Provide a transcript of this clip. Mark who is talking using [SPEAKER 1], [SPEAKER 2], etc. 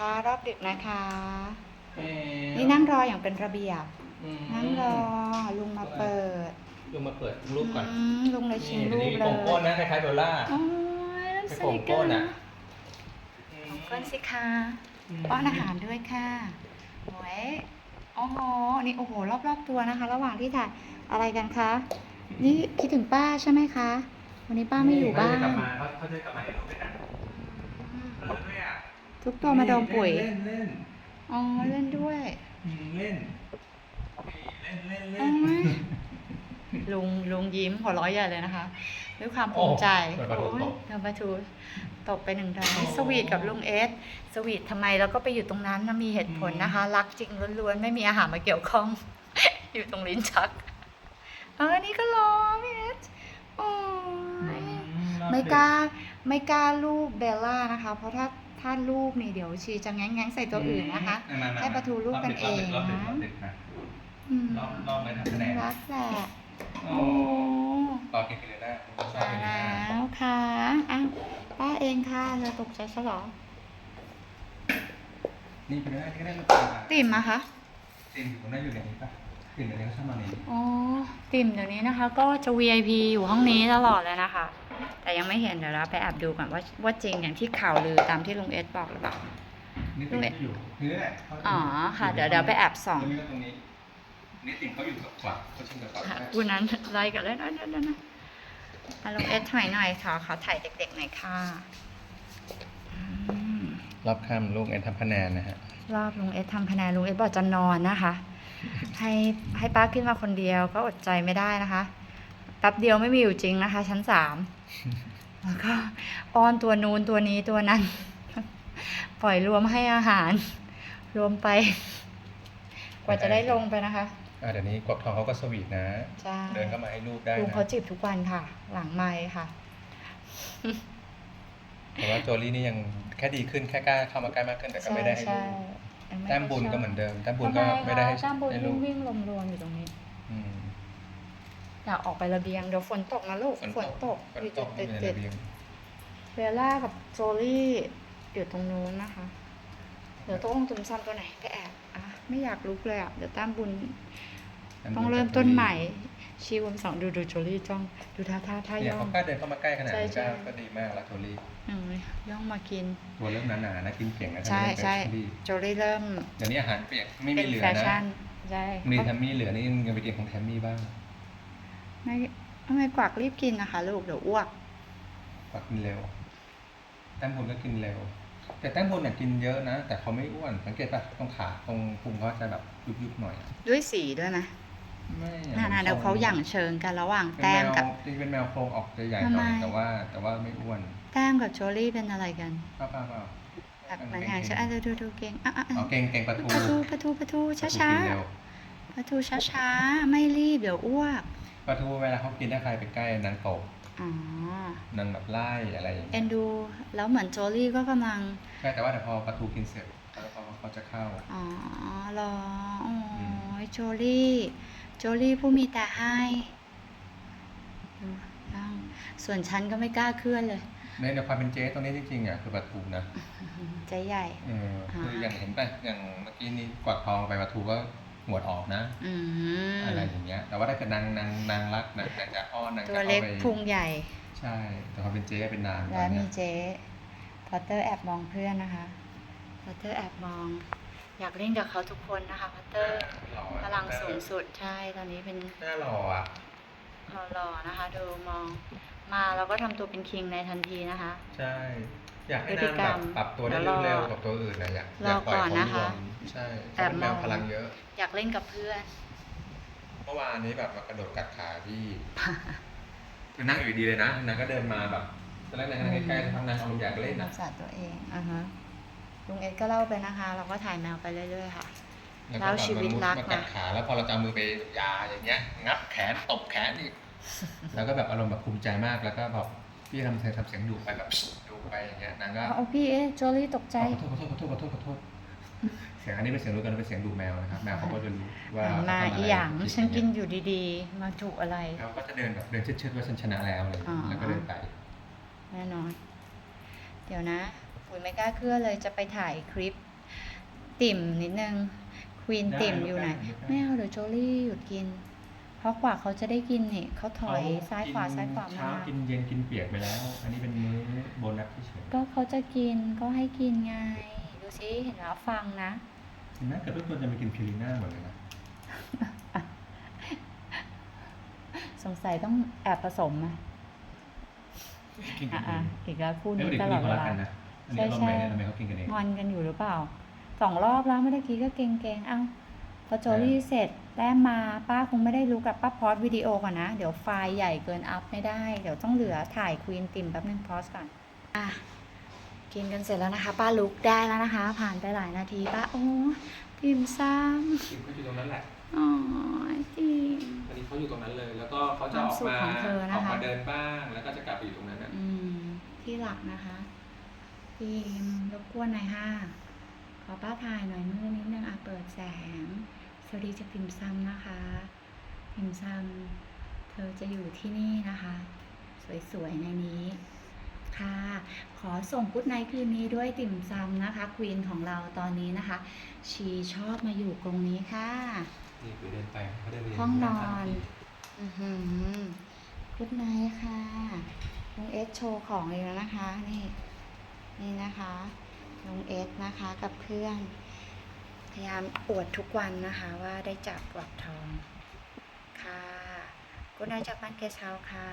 [SPEAKER 1] ค่ะรอบดึกนะคะ
[SPEAKER 2] แมว
[SPEAKER 1] นี่นั่งรออย่างเป็นระเบียบ
[SPEAKER 2] อืม
[SPEAKER 1] นั่งรอลุงมาเปิด
[SPEAKER 2] ลุงมาเปิดรูปก่อน
[SPEAKER 1] อืมลุงเลยชิม
[SPEAKER 2] นี่
[SPEAKER 1] รู
[SPEAKER 2] เดี๋ยว
[SPEAKER 1] ป
[SPEAKER 2] นี้
[SPEAKER 1] เล
[SPEAKER 2] โป่งโป้น
[SPEAKER 1] ย
[SPEAKER 2] นะคล้ายๆเบลล่า
[SPEAKER 1] โอ้ยน้ำ
[SPEAKER 2] ไป
[SPEAKER 1] ใส
[SPEAKER 2] โป่งโป้
[SPEAKER 1] กัน
[SPEAKER 2] นอะ
[SPEAKER 1] ของก้นสิคะป้อนอาหารด้วยค่ะโอ้ยโอ้โหนี่โอ้โห รอบๆตัวนะคะ ระหว่างที่ถ่ายอะไรกันคะ นี่คิดถึงป้าใช่ไหมคะ วันนี้ป้าไม่อยู่บ้าน
[SPEAKER 2] เขจะกลับมาเขาเขาจะกลับมาให้ลูกด้วยนะ
[SPEAKER 1] อืม
[SPEAKER 2] เออด้วยอะ
[SPEAKER 1] ทุกตัวมาดมปุ๋ย
[SPEAKER 2] เล่นเล่น
[SPEAKER 1] อ๋อ เล่นด้วย
[SPEAKER 2] อืมเล่นเล่นเล่นเล่
[SPEAKER 1] โอ้
[SPEAKER 2] น
[SPEAKER 1] ยลุงลุงยิ้มหัวเราะใหญ่เลยนะคะ ด้วยความภูมิใจ
[SPEAKER 2] โอ้โหเปิดประตูตก
[SPEAKER 1] โอ้ยเดินประตูตกไปหนึ่งดอกสวีทกับลุงเอส สวีททำไมแล้วก็ไปอยู่ตรงนั้นนะมีเหตุผลนะคะ รักจริงล้วนๆ ไม่มีอาหารมาเกี่ยวข้อง อยู่ตรงลิ้นชัก เออ นี่ก็รอพี่เอสโอ้ยไม่กล้าไม่กล้าลูบเบลล่านะคะ เพราะถ้า ถ้าลูบนี่เดี๋ยวชีจะแง้งแง้งๆใส่ตัวอื่นนะคะ
[SPEAKER 2] มาๆๆ
[SPEAKER 1] ให้ประตูลูกกันเอง
[SPEAKER 2] รอบดึก
[SPEAKER 1] นะ
[SPEAKER 2] รอบดึกรอบดึกนะ
[SPEAKER 1] อืม
[SPEAKER 2] รอบรอบไม่ทำคะแนน
[SPEAKER 1] รักแหละ
[SPEAKER 2] โอ้
[SPEAKER 1] โอ้
[SPEAKER 2] รอกินกันเลยนะ
[SPEAKER 1] มาแล้วค่ะอ้าวป้าเองค่ะเราตกใจซะเหรอ
[SPEAKER 2] นี่ไปได้นี่ก็ได้ลูก
[SPEAKER 1] ติ่มอะคะ
[SPEAKER 2] ติ่มอยู่ตรงนั้นอยู่ในนี้ป่ะติ่มในนี้ก็ชอบมาในนี้
[SPEAKER 1] อ๋อติ่มเดี๋ยวนี้นะคะ ก็จะ VIP อยู่ห้องนี้ตลอดเลยนะคะ แต่ยังไม่เห็นเดี๋ยวเราไปแอบดูก่อนว่าว่าจริงอย่างที่ข่าวลือตามที่ลุงเอสบอกหรือเปล่า
[SPEAKER 2] นี่ติ่มอยู่นี่แหละขา
[SPEAKER 1] อ๋อค่ะเดี๋ยวเดี๋ยวไปแอบส่อง
[SPEAKER 2] ตรงนี้ก็ตรงนี้นี่ติ่มเขาอยู่กับขวาเขาชิงกับขวา
[SPEAKER 1] ค่ะกูนั้นไล่กันเลยนะเดี๋ยวๆนะอะลุงเอสถ่ายหน่อยค่ะขอถ่ายเด็กๆหน่อยค่ะอืม
[SPEAKER 2] รอบค่ำลูกเอ็นทำคะแนนนะฮะ
[SPEAKER 1] รอบลุงเอสทำคะแนนลุงเอสบอกจะนอนนะคะ ให้ให้ป้าขึ้นมาคนเดียวก็อดใจไม่ได้นะคะ แป๊บเดียวไม่มีอยู่จริงนะคะ ชั้นสามแล้วก็อ้อนตัวนู้นตัวนี้ตัวนั้น ปล่อยรวมให้อาหาร รวมไป กว่าจะได้ลงไปนะคะ
[SPEAKER 2] อ่าเดี๋ยวนี้กบทองเขาก็สวีทนะ
[SPEAKER 1] ใช่
[SPEAKER 2] เดินเข้ามาให้ลูกได้
[SPEAKER 1] ลุง
[SPEAKER 2] นะ
[SPEAKER 1] เขาจีบทุกวันค่ะ หลังไม้ค่ะ
[SPEAKER 2] แต่ว่าโจลี่นี่ยังแค่ดีขึ้นแค่กล้าเข้ามาใกล้มากขึ้นแต่ก็ไม่ได้ให้ลูก
[SPEAKER 1] ยังไแต้
[SPEAKER 2] มบุญก็เหมือนเดิมแต้มบุญ
[SPEAKER 1] ทำ
[SPEAKER 2] ก็
[SPEAKER 1] ไม
[SPEAKER 2] ไม่ได้ให้
[SPEAKER 1] คะแต้มบุญ
[SPEAKER 2] ให้ลู
[SPEAKER 1] วิ่ง
[SPEAKER 2] ก
[SPEAKER 1] วิ่งลมรวมอยู่ตรงนี้
[SPEAKER 2] อืม
[SPEAKER 1] อยากออกไประเบียงเดี๋ยวฝนตกนะลูกฝนตก
[SPEAKER 2] ฝน
[SPEAKER 1] อยู่
[SPEAKER 2] ตก
[SPEAKER 1] ติด
[SPEAKER 2] ไม่
[SPEAKER 1] ติ
[SPEAKER 2] ได้
[SPEAKER 1] ด
[SPEAKER 2] ระเบียง
[SPEAKER 1] เบลล่ากับโจลี่อยู่ตรงนู้นนะคะ เดี๋ยวต้องตุ่มซ้ำตัวไหนไปแอบอะไม่อยากลุกเลยอะเดี๋ยวแต้มบุญ ต้องเริ่มต้นใหม่ชีวมสองดูดูโจลี่จ้องดูท่าท่าท่า
[SPEAKER 2] เนี่ย
[SPEAKER 1] ย่อ
[SPEAKER 2] เขา
[SPEAKER 1] ง
[SPEAKER 2] กล้าเดินเข้ามาใกล้ขนาดนี้
[SPEAKER 1] ใช่
[SPEAKER 2] ก็
[SPEAKER 1] ใช่
[SPEAKER 2] ก็ดีมากแล้วโจลี่
[SPEAKER 1] อืมย่องมากิน
[SPEAKER 2] ตัวเริ่มหนาๆนะกินเก่งนะ
[SPEAKER 1] ใช่
[SPEAKER 2] ทำห้
[SPEAKER 1] ใช่
[SPEAKER 2] เป็นดี
[SPEAKER 1] โจลี่เริ่ม
[SPEAKER 2] เดี๋ยวนี้อาหารเปียกไม่
[SPEAKER 1] เป็
[SPEAKER 2] มี
[SPEAKER 1] น
[SPEAKER 2] เหลือ
[SPEAKER 1] แฟ
[SPEAKER 2] นะ
[SPEAKER 1] ชั่นใช่
[SPEAKER 2] มีแทมมี่เหลือนี่ยังไปกินของแทมมี่บ้าง
[SPEAKER 1] ไม่ทำไมกวักรีบกินนะคะลูกเดี๋ยวอ้วก
[SPEAKER 2] ปักกินเร็ว แต้มบุญก็กินเร็ว แต่แต้มบุญเนี่ยกินเยอะนะ แต่เขาไม่อ้วน สังเกตป่ะตรงขาตรงพุงเขาจะแบบยุบๆหน่อย
[SPEAKER 1] ด้วยสีด้วยไหม
[SPEAKER 2] ไม่
[SPEAKER 1] น่าๆเดี๋ยวเขาหยั่งเชิงกันระหว่าง
[SPEAKER 2] เป็น
[SPEAKER 1] แต้
[SPEAKER 2] แม
[SPEAKER 1] ม
[SPEAKER 2] ว
[SPEAKER 1] กับ
[SPEAKER 2] จริงๆเป็นแมวโครงออกจะใหญ่ห
[SPEAKER 1] ทำไม
[SPEAKER 2] น่อยแต่ว่า แต่ว่าไม่อ้วน
[SPEAKER 1] แต้มกับโจลี่เป็นอะไรกัน
[SPEAKER 2] ป้าป้าป้า
[SPEAKER 1] แบบเหมือนอย่างฉันอาจจะดูดูเก่งอะอะอะ
[SPEAKER 2] เอาเก่งเก่งประตู
[SPEAKER 1] ประตูประตูประตูช้าช้า
[SPEAKER 2] ประตูกินเร็ว
[SPEAKER 1] ๆประตูช้าช้าๆไม่รีบเดี๋ยวอ้วก
[SPEAKER 2] ประตูเวลาเขากินถ้าใครไปใกล้นางโตก
[SPEAKER 1] อ๋อนา
[SPEAKER 2] งแบบไล่อะไรอย่าง
[SPEAKER 1] เอ็
[SPEAKER 2] เงี้
[SPEAKER 1] น
[SPEAKER 2] ย
[SPEAKER 1] ดู แล้วเหมือนโจลี่ก็กำลัง
[SPEAKER 2] ใช่แต่ว่าแต่พอประตูกินเสร็จแล้วเขาเขาจะเข้า
[SPEAKER 1] อ๋อรอโอ้ยโจลี่ โจลี่ผู้มีแต่ให้ดูบ้างส่วนฉันก็ไม่กล้าเคลื่อนเลย
[SPEAKER 2] ในในความเป็นเจ๊ตรงนี้จริงๆอะคือประตูนะ
[SPEAKER 1] ใจใหญ่
[SPEAKER 2] เออคือ
[SPEAKER 1] อ่า
[SPEAKER 2] อย่างเห็นป่ะอย่างเมื่อกี้นี้กวาดทองไปประตูก็หั วดออกนะ
[SPEAKER 1] อืม
[SPEAKER 2] อะไรอย่างเงี้ย แต่ว่าถ้าเกิดนางนางนางรักนางนางจะอ้อนนาง
[SPEAKER 1] ตั
[SPEAKER 2] จะ
[SPEAKER 1] ว
[SPEAKER 2] เอา
[SPEAKER 1] เล็ก
[SPEAKER 2] ไป
[SPEAKER 1] พุงใหญ่
[SPEAKER 2] ใช่ แต่ความเป็นเจ๊เป็นนางต
[SPEAKER 1] และ
[SPEAKER 2] อนเนี้
[SPEAKER 1] มี
[SPEAKER 2] ย
[SPEAKER 1] เจ๊พอตเตอร์แอบมองเพื่อนนะคะพอตเตอร์แอบมอง อยากเล่นกับเขาทุกคนนะคะพอตเตอร์
[SPEAKER 2] หล่ออะ
[SPEAKER 1] พลังสูงสุดใช่ตอนนี้เป็น
[SPEAKER 2] หน้าหล่ออะ
[SPEAKER 1] หล่อๆนะคะ ดูมองมาแล้วก็ทำตัวเป็นคิงในทันทีนะคะ
[SPEAKER 2] ใช่ อยากให้
[SPEAKER 1] พฤติ
[SPEAKER 2] นาง
[SPEAKER 1] กร
[SPEAKER 2] แบ
[SPEAKER 1] ร
[SPEAKER 2] บ
[SPEAKER 1] ม
[SPEAKER 2] ปรับตัวได้
[SPEAKER 1] แล้วรอ
[SPEAKER 2] เร็วๆกับตัวอื่นนะอยาก
[SPEAKER 1] รอ
[SPEAKER 2] อยากปล่อย
[SPEAKER 1] ก่อน
[SPEAKER 2] เขา
[SPEAKER 1] นะคะ
[SPEAKER 2] รวม ใช่
[SPEAKER 1] แอบ
[SPEAKER 2] เขาเป็นแมว
[SPEAKER 1] มอง
[SPEAKER 2] พลังเยอะ
[SPEAKER 1] อยากเล่นกับเพื่อน
[SPEAKER 2] เมื่อวานนี้แบบมากระโดดกัดขาพี่คือนั่งอยู่ดีเลยนะนางก็เดินมาแบบตอนแรกนางก็นั่งใกล้ๆสักพักนางเอาอยากเล่น
[SPEAKER 1] รั
[SPEAKER 2] นะ
[SPEAKER 1] กษาตัวเองอ่าฮะลุงเอ็ดก็เล่าไปนะคะ เราก็ถ่ายแมวไปเรื่อยๆค่ะ
[SPEAKER 2] แล้ว
[SPEAKER 1] เล่า
[SPEAKER 2] ก็แบบ
[SPEAKER 1] ชีวิตรัก
[SPEAKER 2] มากัด
[SPEAKER 1] นะ
[SPEAKER 2] ขาแล้วพอเราจะเอามือไปยาอย่างเงี้ย งับแขนตบแขนอีกแล้วก็แบบอารมณ์แบบภูมิใจมากแล้วก็แบบพี่ทำเสียงทำเสียงดุไปแบบดุไปอย่างเงี้ยนางก็
[SPEAKER 1] เอาพี่เอ๊ะโจลี่ตกใจ
[SPEAKER 2] ขอโทษขอโทษขอโทษขอโทษขอโทษ เสียงอันนี้เป็นเสียงรู้กันว่าเป็นเสียงดุแมวนะครับแมวเขาก็จะรู้ว่า
[SPEAKER 1] หันมา
[SPEAKER 2] เขทำะไร
[SPEAKER 1] อีหยัง
[SPEAKER 2] ผิด
[SPEAKER 1] ฉันกิน
[SPEAKER 2] อย่าง
[SPEAKER 1] อยู่ดีๆ มาถูกอะไร
[SPEAKER 2] เงี้ยเขาก็จะเดินแบบเดินเชิดๆว่าฉันชนะแล้วอะไรอย่างเงี้ย
[SPEAKER 1] อ๋อ
[SPEAKER 2] แล้วก็เดินไป
[SPEAKER 1] แน่นอน เดี๋ยวนะปุ๋ยไม่กล้าเคลื่อนเลยจะไปถ่ายคลิป ติ่มนิดนึงควีน
[SPEAKER 2] ได้
[SPEAKER 1] ติ่มอยู่ไหน
[SPEAKER 2] ได้ได้
[SPEAKER 1] ไม่เอาเดี๋ยวโจลี่หยุดกิน เพราะกว่าเขาจะได้กินเนี่ยเขาถอย
[SPEAKER 2] เข
[SPEAKER 1] ซ้ายขวา
[SPEAKER 2] กิน
[SPEAKER 1] ซ้ายขวามา
[SPEAKER 2] เช้ากินเย็นกินเปียกไปแล้ว อันนี้เป็นมื้อโบนัสเฉย
[SPEAKER 1] ก็เขาจะกินก็ให้กินไง ดูสิเห็นแล้วฟังนะ
[SPEAKER 2] ๆเห็นไหมเกิดทุกคนจะไปกินพิลิน่าหมดเลยนะ
[SPEAKER 1] สงสัยต้องแอบผสมไหม
[SPEAKER 2] กินกั
[SPEAKER 1] อะ
[SPEAKER 2] นเอ
[SPEAKER 1] อะ
[SPEAKER 2] ง
[SPEAKER 1] อีกแล้วคู่
[SPEAKER 2] เอ้ย
[SPEAKER 1] นี้
[SPEAKER 2] เด็ก
[SPEAKER 1] ต
[SPEAKER 2] คน
[SPEAKER 1] ลอดเวลา
[SPEAKER 2] นี้เขารักกันนะอันนี้
[SPEAKER 1] ใช่
[SPEAKER 2] อารมณ์ไหน
[SPEAKER 1] ใช่
[SPEAKER 2] เนี่ยทำไมเขากินกันเอง
[SPEAKER 1] งอนกันอยู่หรือเปล่าสองรอบแล้วเมื่อกี้ก็เกรงๆเอ้าพอโจลี่เสร็จแต้มมาป้าคงไม่ได้รู้กับป้าพอสวิดีโอก่อนนะ เดี๋ยวไฟล์ใหญ่เกินอัพไม่ได้ เดี๋ยวต้องเหลือถ่ายควีนติมแป๊บนึงพอสก่อน อะ กินกันเสร็จแล้วนะคะ ป้าลุกได้แล้วนะคะ ผ่านไปหลายนาทีป้าโอ้ติมซ้
[SPEAKER 2] กินเขาอยู่ตรงนั้นแหละำ
[SPEAKER 1] อ๋อติม
[SPEAKER 2] ตอนนี้เขาอยู่ตรงนั้นเลย แล้วก็เขาจะ
[SPEAKER 1] ความ
[SPEAKER 2] ออก
[SPEAKER 1] สุข
[SPEAKER 2] มา
[SPEAKER 1] ของเธอนะคะ
[SPEAKER 2] ออกมาเดินบ้าง แล้วก็จะกลับไปอยู่ตรงนั้นนะ
[SPEAKER 1] อืม ที่หลักนะคะติมรบกวนหน่อยค่ะ ขอป้าถ่ายหน่อยมือนิดนึงอะเปิดแสง สวัสดีจากติมซัมนะคะ ติมซัมเธอจะอยู่ที่นี่นะคะ สวยๆในนี้ ค่ะ ขอส่งกุ๊ดไนท์คืนนี้ด้วยติ่มซำนะคะ ควีนของเราตอนนี้นะคะ ชีชอบมาอยู่ตรงนี้ค่ะ
[SPEAKER 2] นี่ไปเดินไปเขาเดินไป
[SPEAKER 1] ห้องนอน อือหือกุ๊ดไนท์ค่ะลุงเอสโชว์ของเลยแล้วนะคะ นี่ นี่นะคะลุงเอสนะคะกับเพื่อน พยายามอวดทุกวันนะคะว่าได้จับกวักทองค่ะกุ๊ดไนท์จากบ้านเกสเฮาส์ค่ะ